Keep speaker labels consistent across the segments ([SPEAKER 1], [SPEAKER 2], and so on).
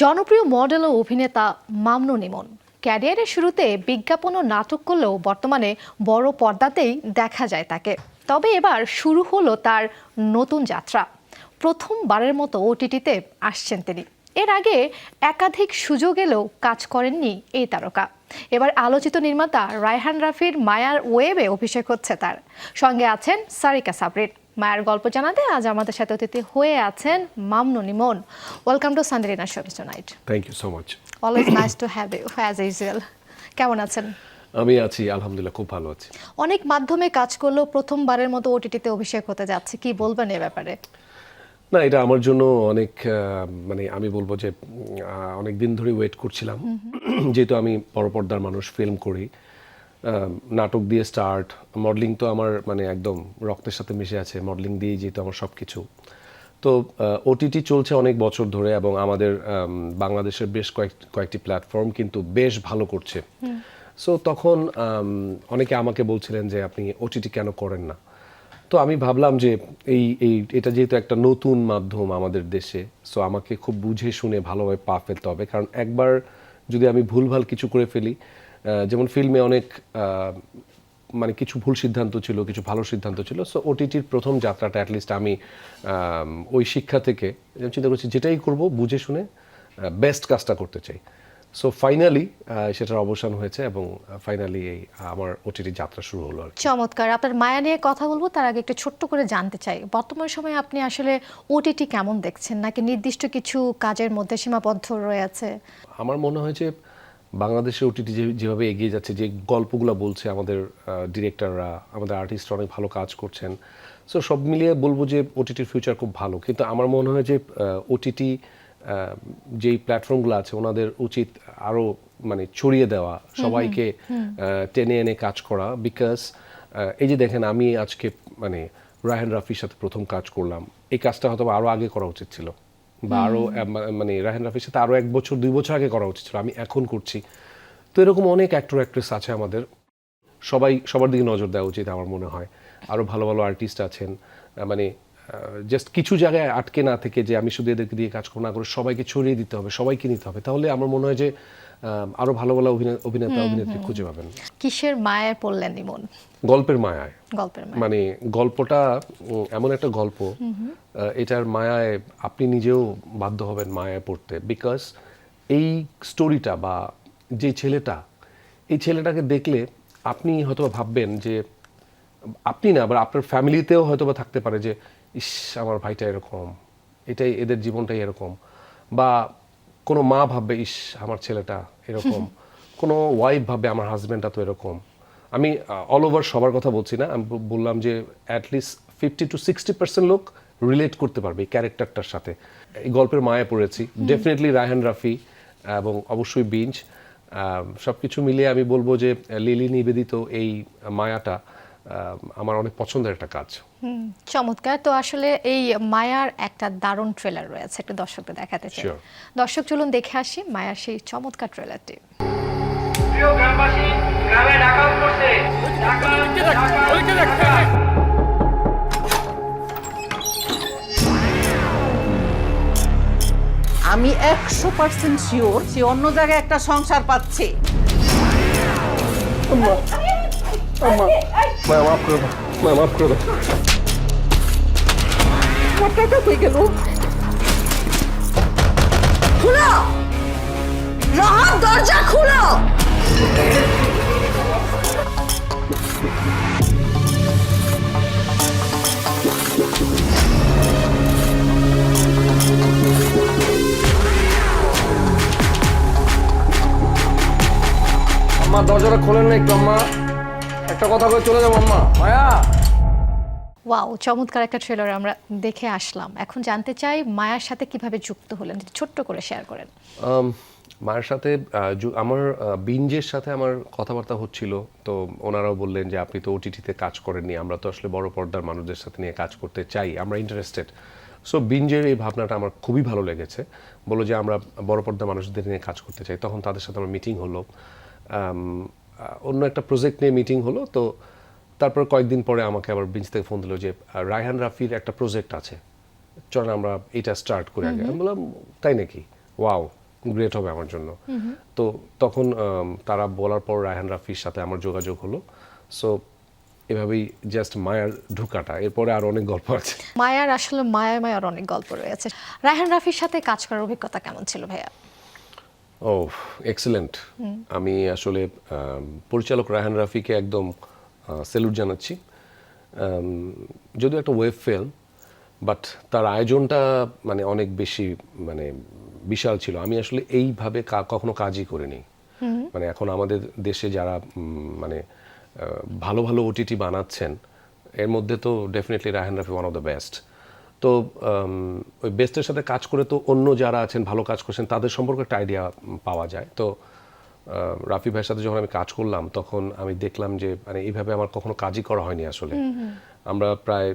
[SPEAKER 1] জনপ্রিয় মডেল ও অভিনেতা মামনু নিমন। ক্যারিয়ারের শুরুতে বিজ্ঞাপন ও নাটক করলেও বর্তমানে বড় পর্দাতেই দেখা যায় তাকে। তবে এবার শুরু হলো তার নতুন যাত্রা। প্রথমবারের মতো ওটিটিতে আসছেন তিনি। এর আগে একাধিক সুযোগ এলেও কাজ করেননি এই তারকা। এবার আলোচিত নির্মাতা রায়হান রাফির মায়ার ওয়েবে অভিষেক হচ্ছে তার। সঙ্গে আছেন সারিকা সাবরিন। মায়ের গল্প জানাতে আজ আমাদের সাথে অতিথি হয়ে আছেন Mamnu Nimon. Welcome to সান্ডেলিনা showbiz tonight
[SPEAKER 2] thank you so much
[SPEAKER 1] always nice to have you as usual কেমন আছেন?
[SPEAKER 2] আমি আছি আলহামদুলিল্লাহ খুব ভালো আছি।
[SPEAKER 1] অনেক মাধ্যমে কাজ করলেও প্রথমবারের মতো ওটিটিতে অভিষেক হতে যাচ্ছে। কি বলবেন এ ব্যাপারে?
[SPEAKER 2] না এটা আমার জন্য অনেক মানে আমি বলব যে অনেক দিন ধরে ওয়েট করছিলাম। যেহেতু আমি বড় পর্দার মানুষ ফিল্ম করি। নাটক দিয়ে স্টার্ট মডেলিং তো আমার মানে একদম রক্তের সাথে মিশে আছে মডেলিং দিয়েই যেহেতু আমার সব কিছু তো ওটিটি চলছে অনেক বছর ধরে এবং আমাদের বাংলাদেশের বেশ কয়েক কয়েকটি প্ল্যাটফর্ম কিন্তু বেশ ভালো করছে। সো তখন অনেকে আমাকে বলছিলেন যে আপনি ওটিটি কেন করেন না? তো আমি ভাবলাম যে এই এই এটা যেহেতু একটা নতুন মাধ্যম আমাদের দেশে সো আমাকে খুব বুঝে শুনে ভালোভাবে পা ফেলতে হবে। কারণ একবার যদি আমি ভুলভাল কিছু করে ফেলি যেমন ফিল্মে অনেক মানে কিছু ভুল সিদ্ধান্ত ছিল কিছু ভালো সিদ্ধান্ত ছিল। সো ওটিটির প্রথম যাত্রাটা অ্যাটলিস্ট আমি ওই শিক্ষা থেকে চিন্তা করছি যেটাই করব বুঝে শুনে বেস্ট কাজটা করতে চাই। সো ফাইনালি সেটার অবসান হয়েছে এবং ফাইনালি এই আমার ওটিটি যাত্রা শুরু হলো আর
[SPEAKER 1] চমৎকার। আপনার মায়া নিয়ে কথা বলব তার আগে একটু ছোট্ট করে জানতে চাই। বর্তমান সময়ে আপনি আসলে ওটিটি কেমন দেখছেন? নাকি নির্দিষ্ট কিছু কাজের মধ্যে সীমাবদ্ধ রয়েছে
[SPEAKER 2] আমার মনে হয় যে বাংলাদেশে ওটিটি যেভাবে এগিয়ে যাচ্ছে যে গল্পগুলো বলছে আমাদের ডিরেক্টররা আমাদের আর্টিস্টরা অনেক ভালো কাজ করছেন। সো সব মিলিয়ে বলব যে ওটিটির ফিউচার খুব ভালো। কিন্তু আমার মনে হয় যে ওটিটি যেই প্ল্যাটফর্মগুলো আছে ওনাদের উচিত আরও মানে ছড়িয়ে দেওয়া সবাইকে টেনে এনে কাজ করা। বিকজ এই যে দেখেন আমি আজকে মানে রায়হান রাফির সাথে প্রথম কাজ করলাম। এই কাজটা হয়তো আরও আগে করা উচিত ছিল। বা আরও মানে রাহেন রাফির সাথে আরও এক বছর দুই বছর আগে করা উচিত ছিল আমি এখন করছি। তো এরকম অনেক অ্যাক্টর অ্যাক্ট্রেস আছে আমাদের। সবাই সবার দিকে নজর দেওয়া উচিত আমার মনে হয়। আরও ভালো ভালো আর্টিস্ট আছেন মানে জাস্ট কিছু জায়গায় আটকে না থেকে যে আমি শুধু এদেরকে দিয়ে কাজ না করে সবাইকে ছড়িয়ে দিতে হবে সবাইকে নিতে হবে। তাহলে আমার মনে হয় যে আরও ভালো ভালো অভিনে- অভিনেতা অভিনেত্রী খুঁজে পাবেন।
[SPEAKER 1] কিসের মায়ের পড়লেন নিমন
[SPEAKER 2] গল্পের মায়ায়।
[SPEAKER 1] গল্পের
[SPEAKER 2] মানে গল্পটা এমন একটা গল্প এটার মায়ায় আপনি নিজেও বাধ্য হবেন মায়ায় পড়তে। বিকজ এই স্টোরিটা বা যে ছেলেটা এই ছেলেটাকে দেখলে আপনি হয়তো ভাববেন যে আপনি না আবার আপনার ফ্যামিলিতেও হয়তো বা থাকতে পারে যে ইস আমার ভাইটা এরকম এটাই এদের জীবনটাই এরকম। বা কোনো মা ভাববে ইস আমার ছেলেটা এরকম। কোনো ওয়াইফ ভাববে আমার হাজব্যান্ডটা তো এরকম। আমি অল ওভার সবার কথা বলছি না। আমি বললাম যে at least fifty to sixty percent লোক রিলেট করতে পারবে এই ক্যারেক্টারটার সাথে। এই গল্পের মায়া পড়েছি। ডেফিনেটলি রায়হান রাফি এবং অবশ্যই বিঞ্জ সব কিছু মিলিয়ে আমি বলব যে লিলি নিবেদিত এই মায়াটা। আমার অনেক পছন্দের একটা কাজ।
[SPEAKER 1] হুম, চমৎকার। তো আসলে এই মায়ার একটা দারুণ ট্রেলার রয়েছে একটু দর্শকদের দেখাতে চাই। দর্শক চলুন দেখে আসি মায়ার সেই চমৎকার ট্রেলারটি
[SPEAKER 3] প্রিয় গ্রামবাসী গ্রামে ডাকাত
[SPEAKER 4] আমি একশো পার্সেন্ট শিওর সে অন্য জায়গায় একটা সংসার পাচ্ছে।
[SPEAKER 2] করে দাও মায়া মাফ করে দাও
[SPEAKER 4] আমার টাকা হয়ে গেল খুলো রহন দরজা খুলো
[SPEAKER 5] আম্মা দরজাটা খোলেন না একটু আম্মা একটা কথা বলে চলে যাব আম্মা। মায়া।
[SPEAKER 1] ওয়াও চমৎকার একটা ট্রেলার আমরা দেখে আসলাম। এখন জানতে চাই মায়ার সাথে কীভাবে যুক্ত হলেন? ছোট্ট করে শেয়ার করেন।
[SPEAKER 2] মায়ের সাথে আমার বিঞ্জের সাথে আমার কথাবার্তা হচ্ছিল। তো ওনারাও বললেন যে আপনি তো ওটিটিতে কাজ করেননি। আমরা তো আসলে বড় পর্দার মানুষদের সাথে নিয়ে কাজ করতে চাই। আমরা ইন্টারেস্টেড সো বিঞ্জের এই ভাবনাটা আমার খুবই ভালো লেগেছে। বলল যে আমরা বড় পর্দার মানুষদের নিয়ে কাজ করতে চাই। তখন তাদের সাথে আমার মিটিং হলো। অন্য একটা প্রজেক্ট নিয়ে মিটিং হলো তো তারপর কয়েকদিন পরে আমাকে আবার বিঞ্জ থেকে ফোন দিল যে রায়হান রাফির একটা প্রজেক্ট আছে। চলেন আমরা এটা স্টার্ট করে আগে। আমি বললাম তাই নাকি? ওয়াও গ্রেট হবে আমার জন্য। তো তখন তারা বলার পর রায়হান রাফির সাথে আমার যোগাযোগ হলো। সো এভাবেই জাস্ট মায়ার ঢুকাটা। এরপরে আর অনেক গল্প আছে।
[SPEAKER 1] মায়ার আসলে মায়া মায়ার অনেক গল্প রয়েছে। রায়হান রাফির সাথে কাজ করার অভিজ্ঞতা কেমন ছিল ভাইয়া?
[SPEAKER 2] ও এক্সেলেন্ট আমি আসলে পরিচালক রায়হান রাফিকে একদম স্যালুট জানাচ্ছি। যদিও একটা ওয়েব ফিল্ম বাট তার আয়োজনটা মানে অনেক বেশি মানে বিশাল ছিল। আমি আসলে এইভাবে কা- কখনো কাজই করিনি। মানে এখন আমাদের দেশে যারা মানে ভালো ভালো ওটিটি বানাচ্ছেন এর মধ্যে তো definitely Raihan Rafi one of the best তো ওই বেস্টের সাথে কাজ করে তো অন্য যারা আছেন ভালো কাজ করছেন তাদের সম্পর্কে একটা আইডিয়া পাওয়া যায়। তো রাফি ভাইয়ের সাথে যখন আমি কাজ করলাম তখন আমি দেখলাম যে মানে এইভাবে আমার কখনো কাজই করা হয়নি আসলে। আমরা প্রায়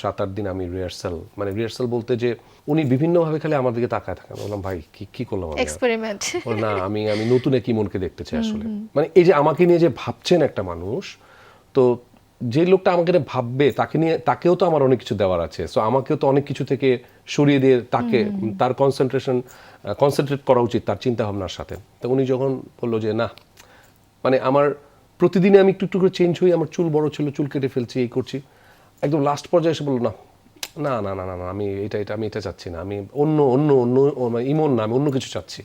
[SPEAKER 2] সাত আট দিন আমি রিহার্সাল মানে রিহার্সাল বলতে যে উনি বিভিন্নভাবে খালি আমার দিকে তাকায় থাকেন। বললাম ভাই কি কি করলাম আমি?
[SPEAKER 1] এক্সপেরিমেন্ট
[SPEAKER 2] ও না আমি আমি নতুন এক মনকে দেখতে চাই আসলে। মানে এই যে আমাকে নিয়ে যে ভাবছেন একটা মানুষ তো যে লোকটা আমাকে ভাববে তাকে নিয়ে তাকেও তো আমার অনেক কিছু দেওয়ার আছে। সো আমাকেও তো অনেক কিছু থেকে সরিয়ে দিয়ে তাকে তার কনসেন্ট্রেশন কনসেন্ট্রেট করা উচিত তার চিন্তা ভাবনার সাথে। তো উনি যখন বলল যে না মানে আমার প্রতিদিনে আমি একটু একটু করে চেঞ্জ হই আমার চুল বড় ছিল চুল কেটে ফেলছি এই করছি। একদম লাস্ট পর্যায়ে এসে বলল না না না না না না আমি এটা এটা আমি এটা চাচ্ছি না। আমি অন্য অন্য অন্য মানে ইমন না আমি অন্য কিছু চাচ্ছি।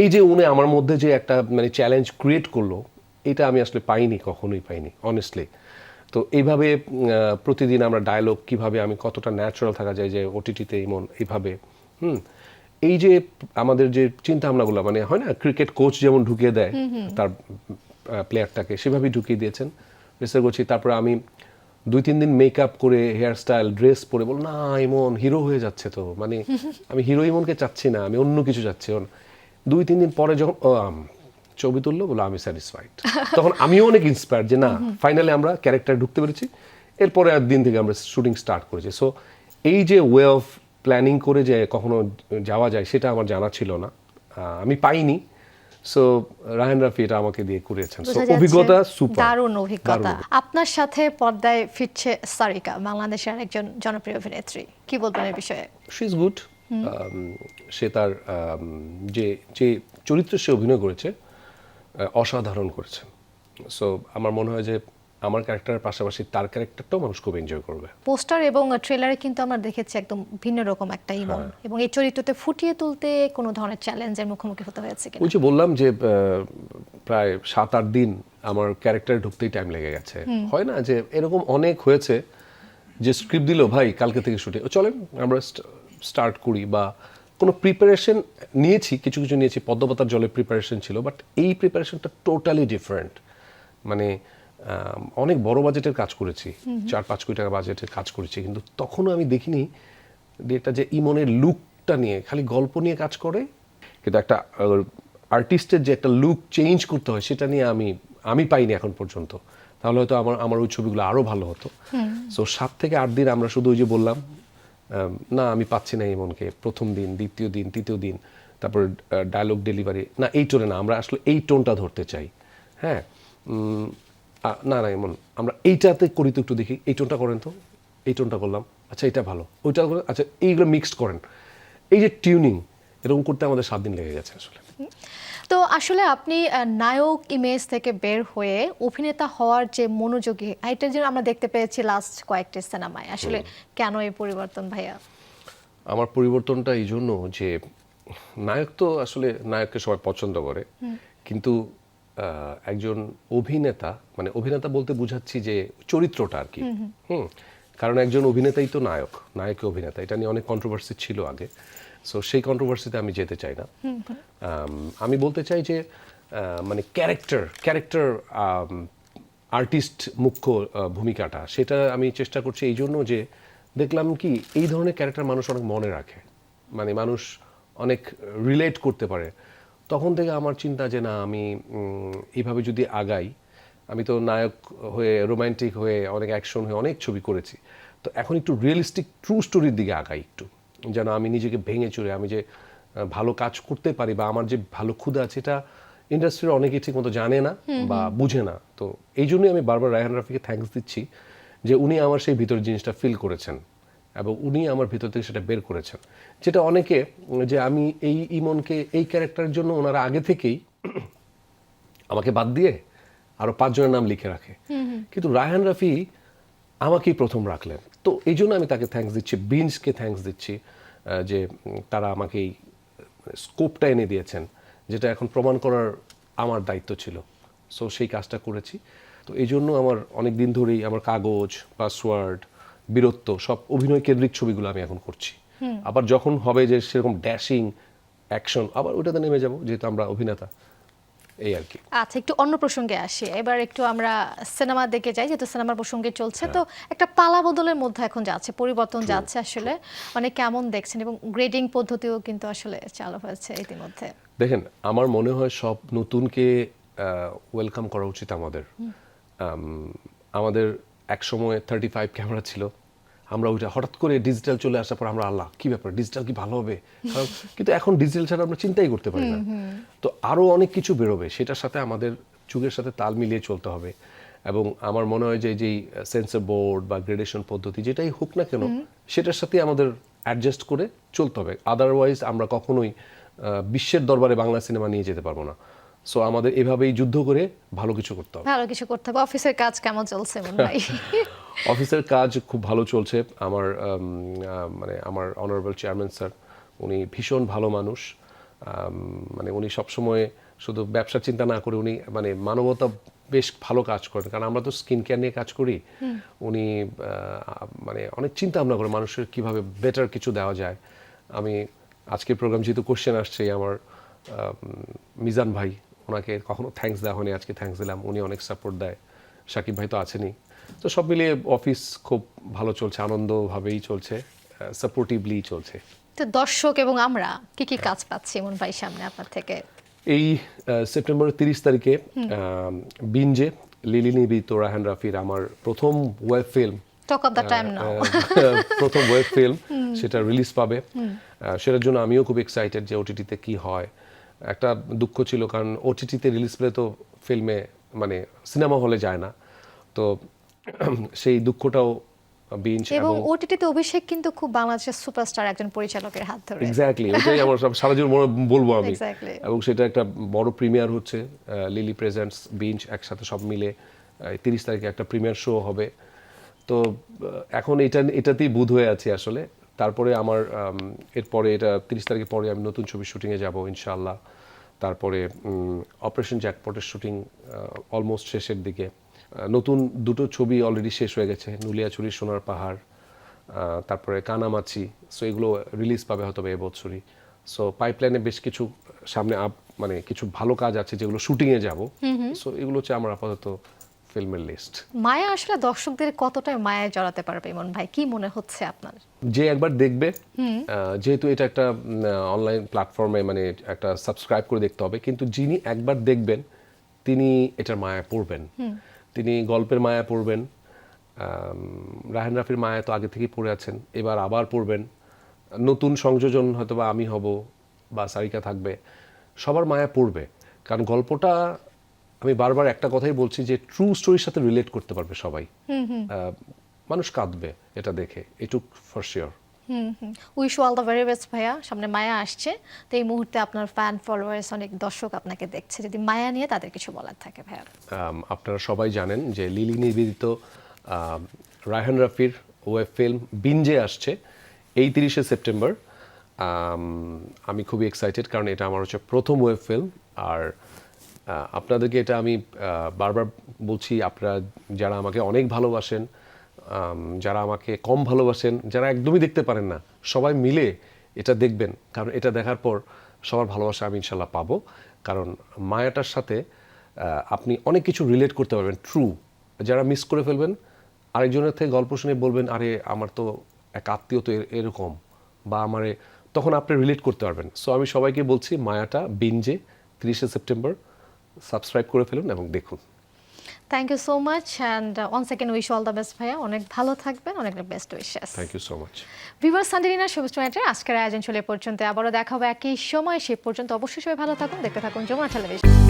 [SPEAKER 2] এই যে উনি আমার মধ্যে যে একটা মানে চ্যালেঞ্জ ক্রিয়েট করল এটা আমি আসলে পাইনি কখনোই পাইনি অনেস্টলি তো এইভাবে প্রতিদিন আমরা ডায়লগ কীভাবে আমি কতটা ন্যাচারাল থাকা যায় যে ওটিটিতে ইমন এইভাবে হুম? এই যে আমাদের যে চিন্তা ভাবনাগুলো মানে হয় না ক্রিকেট কোচ যেমন ঢুকিয়ে দেয় তার প্লেয়ারটাকে সেভাবেই ঢুকিয়ে দিয়েছেন। রিসার্চ করছি তারপরে আমি দুই তিন দিন মেকআপ করে হেয়ার স্টাইল ড্রেস পরে বল না ইমন হিরো হয়ে যাচ্ছে তো। মানে আমি হিরো ইমনকে চাচ্ছি না আমি অন্য কিছু চাচ্ছি। দুই তিন দিন পরে যখন ছবি তুললো বলে আমি স্যাটিসফাইড তখন আমিও অনেক ইন্সপায়ার যে না ফাইনালি আমরা ক্যারেক্টার ঢুকতে পেরেছি। এরপরে আর দিন থেকে আমরা শুটিং স্টার্ট করেছি। সো এই যে ওয়ে অফ প্ল্যানিং করে যে কখনো যাওয়া যায় সেটা আমার জানা ছিল না। আমি পাইনি। সো রায়হান রাফি এটা আমাকে দিয়ে করিয়েছেন সো অভিজ্ঞতা সুপার
[SPEAKER 1] দারুণ অভিজ্ঞতা। আপনার সাথে পর্দায় ফিরছে সারিকা বাংলাদেশের একজন জনপ্রিয় অভিনেত্রী। কি বলবেন এই বিষয়ে?
[SPEAKER 2] শি ইজ গুড সে তার um, যে যে চরিত্রে সে অভিনয় করেছে অসাধারণ করেছে। সো আমার মনে হয় যে আমার ক্যারেক্টারের পাশাপাশি তার ক্যারেক্টারটাও মানুষ খুব এনজয় করবে।
[SPEAKER 1] পোস্টার এবং ট্রেলারে কিন্তু আমরা দেখেছি একদম ভিন্ন রকম একটা ইমন।
[SPEAKER 2] হ্যাঁ।
[SPEAKER 1] এবং এই চরিত্রতে ফুটিয়ে তুলতে কোনো ধরনের চ্যালেঞ্জের মুখোমুখি হতে হয়েছে কিনা?
[SPEAKER 2] ওই যে বললাম যে প্রায় সাত আট দিন আমার ক্যারেক্টার ঢুকতেই টাইম লেগে গেছে। হয় না যে এরকম অনেক হয়েছে যে স্ক্রিপ্ট দিল ভাই কালকে থেকে শুটে চলেন আমরা স্টার্ট করি বা কোনো প্রিপারেশন নিয়েছি কিছু কিছু নিয়েছি পদ্মপাতার জলের প্রিপারেশন ছিল বাট এই প্রিপারেশনটা টোটালি ডিফারেন্ট মানে অনেক বড় বাজেটের কাজ করেছি চার পাঁচ কোটি টাকা বাজেটের কাজ করেছি কিন্তু তখনও আমি দেখিনি যে এটা যে ইমনের লুকটা নিয়ে খালি গল্প নিয়ে কাজ করে কিন্তু একটা আর্টিস্টের যে একটা লুক চেঞ্জ করতে হয় সেটা নিয়ে আমি আমি পাইনি এখন পর্যন্ত। তাহলে হয়তো আমার আমার ওই ছবিগুলো আরও ভালো হতো। সো সাত থেকে আট দিন আমরা শুধু ওই যে বললাম না, আমি পাচ্ছি না ইমনকে প্রথম দিন, দ্বিতীয় দিন, তৃতীয় দিন, তারপর ডায়লগ ডেলিভারি না, এই টোনে না, আমরা আসলে এই টোনটা ধরতে চাই। হ্যাঁ? না না, এমন, আমরা এইটাতে করি তো একটু দেখি। এই টোনটা করেন তো? এই টোনটা করলাম। আচ্ছা এটা ভালো। ওইটা করেন আচ্ছা এইগুলো মিক্সড করেন। এই যে টিউনিং এরকম করতে আমাদের সাত দিন লেগে গেছে আসলে।
[SPEAKER 1] তো আসলে আপনি নায়ক ইমেজ থেকে বের হয়ে অভিনেতা হওয়ার যে মনোযোগী এটা যে আমরা দেখতে পেয়েছি লাস্ট কয়েকটি সিনেমায়। আসলে কেন এই পরিবর্তন ভাইয়া?
[SPEAKER 2] আমার পরিবর্তনটা এই জন্য যে নায়ক তো আসলে নায়ককে সবাই পছন্দ করে। কিন্তু একজন অভিনেতা মানে অভিনেতা বলতে বুঝাচ্ছি যে চরিত্রটা আর কি। হুম কারণ একজন অভিনেতাই তো নায়ক নায়ক অভিনেতা। এটা নিয়ে অনেক কন্ট্রোভার্সি ছিল আগে। সো সেই কন্ট্রোভার্সিতে আমি যেতে চাই না। আমি বলতে চাই যে মানে ক্যারেক্টার ক্যারেক্টার আর্টিস্ট মুখ্য ভূমিকাটা। সেটা আমি চেষ্টা করছি এই জন্য যে দেখলাম কি এই ধরনের ক্যারেক্টার মানুষ অনেক মনে রাখে। মানে মানুষ অনেক রিলেট করতে পারে। তখন থেকে আমার চিন্তা যে না আমি এইভাবে যদি আগাই আমি তো নায়ক হয়ে রোমান্টিক হয়ে অনেক অ্যাকশন হয়ে অনেক ছবি করেছি। তো এখন একটু রিয়েলিস্টিক ট্রু স্টোরির দিকে আগাই একটু। যেন আমি নিজেকে ভেঙে চড়ে আমি যে ভালো কাজ করতে পারি বা আমার যে ভালো ক্ষুদা আছে এটা ইন্ডাস্ট্রির অনেকেই ঠিক মতো জানে না বা বুঝে না। তো এই জন্যই আমি বারবার রায়হান রাফিকে থ্যাঙ্কস দিচ্ছি যে উনি আমার সেই ভিতরের জিনিসটা ফিল করেছেন এবং উনি আমার ভিতর থেকে সেটা বের করেছেন। যেটা অনেকে যে আমি এই ইমনকে এই ক্যারেক্টারের জন্য ওনারা আগে থেকেই আমাকে বাদ দিয়ে আরও পাঁচজনের নাম লিখে রাখে। কিন্তু রায়হান রাফি আমাকেই প্রথম রাখলেন। তো এই জন্য আমি তাকে থ্যাঙ্কস দিচ্ছি বিনসকে থ্যাঙ্কস দিচ্ছি যে তারা আমাকে এই স্কোপটা এনে দিয়েছেন যেটা এখন প্রমাণ করার আমার দায়িত্ব ছিল। সো সেই কাজটা করেছি। তো এই জন্য আমার অনেক দিন ধরেই আমার কাগজ পাসওয়ার্ড বীরত্ব সব অভিনয় কেন্দ্রিক ছবিগুলো আমি এখন করছি। আবার যখন হবে যে সেরকম ড্যাশিং অ্যাকশন আবার ওইটাতে নেমে যাব যেহেতু আমরা অভিনেতা। এই আর কি।
[SPEAKER 1] আচ্ছা একটু অন্য প্রসঙ্গে আসি। এবার একটু আমরা সিনেমা দেখে যাই যেহেতু সিনেমার প্রসঙ্গে চলছে। তো একটা পালা বদলের মধ্যে এখন যাচ্ছে পরিবর্তন যাচ্ছে আসলে। মানে কেমন দেখছেন? এবং গ্রেডিং পদ্ধতিও কিন্তু আসলে চালু হয়েছে ইতিমধ্যে।
[SPEAKER 2] দেখেন আমার মনে হয় সব নতুনকে ওয়েলকাম করা উচিত আমাদের। আমাদের এক সময় থার্টি ফাইভ ক্যামেরা ছিল। আমরা ওইটা হঠাৎ করে ডিজিটাল চলে আসার পর আমরা আল্লাহ কি ব্যাপার? ডিজিটাল কি ভালো হবে? কারণ কিন্তু এখন ডিজিটাল ছাড়া আমরা চিন্তাই করতে পারি না। তো আরও অনেক কিছু বেরোবে সেটার সাথে আমাদের যুগের সাথে তাল মিলিয়ে চলতে হবে। এবং আমার মনে হয় যে যেই সেন্সর বোর্ড বা গ্রেডেশন পদ্ধতি যেটাই হোক না কেন সেটার সাথে আমাদের অ্যাডজাস্ট করে চলতে হবে। আদারওয়াইজ আমরা কখনোই বিশ্বের দরবারে বাংলা সিনেমা নিয়ে যেতে পারব না। সো আমাদের এভাবেই যুদ্ধ করে ভালো কিছু করতে হবে।
[SPEAKER 1] ভালো কিছু করতে হবে। অফিসের কাজ কেমন চলছে মন ভাই?
[SPEAKER 2] অফিসের কাজ খুব ভালো চলছে। আমার মানে আমার অনারেবল চেয়ারম্যান স্যার উনি ভীষণ ভালো মানুষ। মানে উনি সবসময় শুধু ব্যবসার চিন্তা না করে উনি মানে মানবতা বেশ ভালো কাজ করেন। কারণ আমরা তো স্কিন কেয়ার নিয়ে কাজ করি। উনি মানে অনেক চিন্তা ভাবনা করে মানুষের কীভাবে বেটার কিছু দেওয়া যায়। আমি আজকের প্রোগ্রাম যেহেতু কোশ্চেন আসছে আমার মিজান ভাই ওনাকে কখনো থ্যাঙ্কস দেওয়া হয়নি আজকে থ্যাঙ্কস দিলাম উনি অনেক সাপোর্ট দেয়। সাকিব ভাই তো আছেনই। তো সব মিলিয়ে অফিস খুব ভালো চলছে আনন্দভাবেই চলছে সাপোর্টিভলি চলছে।
[SPEAKER 1] তো দর্শক এবং আমরা কি কি কাজ পাচ্ছি মন ভাই সামনে আপনার থেকে?
[SPEAKER 2] এই আহ, সেপ্টেম্বরের তিরিশ তারিখে বিঞ্জে লিলি নিবিত রাহান রাফির আমার প্রথম web film
[SPEAKER 1] talk of the time now
[SPEAKER 2] প্রথম ওয়েব ফিল্ম সেটা রিলিজ পাবে। সেটার জন্য আমিও খুব এক্সাইটেড যে ওটিটিতে কি হয়। একটা দুঃখ ছিল কারণ ওটিটিতে রিলিজ পেলে তো ফিল্মে মানে সিনেমা হলে যায় না। তো সেই দুঃখটাও
[SPEAKER 1] এবং
[SPEAKER 2] এবং
[SPEAKER 1] ওটিটিতে অভিষেক কিন্তু খুব বাংলাদেশের সুপারস্টার একজন পরিচালকের হাত ধরে।
[SPEAKER 2] এক্স্যাক্টলি ওটাই আমার সব সারা জীবন বলব আমি। এবং সেটা একটা বড় প্রিমিয়ার হচ্ছে লিলি প্রেজেন্টস বিঞ্চ একসাথে সব মিলে তিরিশ তারিখে একটা প্রিমিয়ার শো হবে। তো এখন এটা এটাতেই বুধ হয়ে আছে আসলে। তারপরে আমার এরপরে এটা তিরিশ তারিখের পরে আমি নতুন ছবি শুটিংয়ে যাব ইনশাআল্লাহ। তারপরে অপারেশন জ্যাকপটের শুটিং অলমোস্ট শেষের দিকে। নতুন দুটো ছবি অলরেডি শেষ হয়ে গেছে নুলিয়াছড়ি সোনার পাহাড় তারপরে কানামাছি। সো এগুলো রিলিজ পাবে হয়তো এবছরই সো পাইপলাইনে বেশ কিছু সামনে আপ মানে কিছু ভালো কাজ আছে যেগুলো শুটিংয়ে যাব। সো এগুলো হচ্ছে আমার আপাতত ফিল্মের লিস্ট
[SPEAKER 1] মায়া আসলে দর্শকদের কতটা মায়ায় জড়াতে পারবে ইমন ভাই? কি মনে হচ্ছে আপনার?
[SPEAKER 2] যে একবার দেখবে যেহেতু এটা একটা অনলাইন প্ল্যাটফর্মে মানে একটা সাবস্ক্রাইব করে দেখতে হবে কিন্তু যিনি একবার দেখবেন তিনি এটার মায়া পড়বেন। তিনি গল্পের মায়া পড়বেন রাহেন রাফির মায়া তো আগে থেকেই পড়ে আছেন এবার আবার পড়বেন। নতুন সংযোজন হয়তো বা আমি হব বা সারিকা থাকবে সবার মায়া পড়বে। কারণ গল্পটা আমি বারবার একটা কথাই বলছি যে ট্রু স্টোরির সাথে রিলেট করতে পারবে সবাই। মানুষ কাঁদবে এটা দেখে এটুক for sure
[SPEAKER 1] wish all the very best ভাইয়া। সামনে মায়া আসছে। তো এই মুহূর্তে আপনার ফ্যান ফলোয়ার্স অনেক দর্শক আপনাকে দেখছে। যদি মায়া নিয়ে তাদের কিছু বলার থাকে ভাইয়া।
[SPEAKER 2] আপনারা সবাই জানেন যে লিলি নিবেদিত রায়হান রাফির ওয়েব ফিল্ম বিঞ্জে আসছে এই তিরিশে সেপ্টেম্বর। আমি খুবই এক্সাইটেড কারণ এটা আমার হচ্ছে প্রথম ওয়েব ফিল্ম আর আপনাদেরকে এটা আমি বারবার বলছি, আপনারা যারা আমাকে অনেক ভালোবাসেন যারা আমাকে কম ভালোবাসেন, যারা একদমই দেখতে পারেন না, সবাই মিলে এটা দেখবেন। কারণ এটা দেখার পর সবার ভালোবাসা আমি ইনশাল্লাহ পাবো। কারণ মায়াটার সাথে আপনি অনেক কিছু রিলেট করতে পারবেন ট্রু যারা মিস করে ফেলবেন, আরেকজনের থেকে গল্প শুনে বলবেন, আরে, আমার তো এক আত্মীয় তো এরকম। বা আমারে, তখন আপনি রিলেট করতে পারবেন। সো আমি সবাইকে বলছি, মায়াটা বিনজে তিরিশে সেপ্টেম্বর সাবস্ক্রাইব করে ফেলুন এবং দেখুন।
[SPEAKER 1] Thank you so much and one second wish all the best ভাইয়া। অনেক ভালো থাকবেন অনেক best wishes
[SPEAKER 2] thank you so much
[SPEAKER 1] ভিভার সান্ডিনা সবুজ টুয়েন্টের আজকের আয়োজন চলে পর্যন্ত। আবারও দেখা হবে একই সময় সে পর্যন্ত অবশ্যই সবাই ভালো থাকুন দেখতে থাকুন যমুনা টেলিভিশন।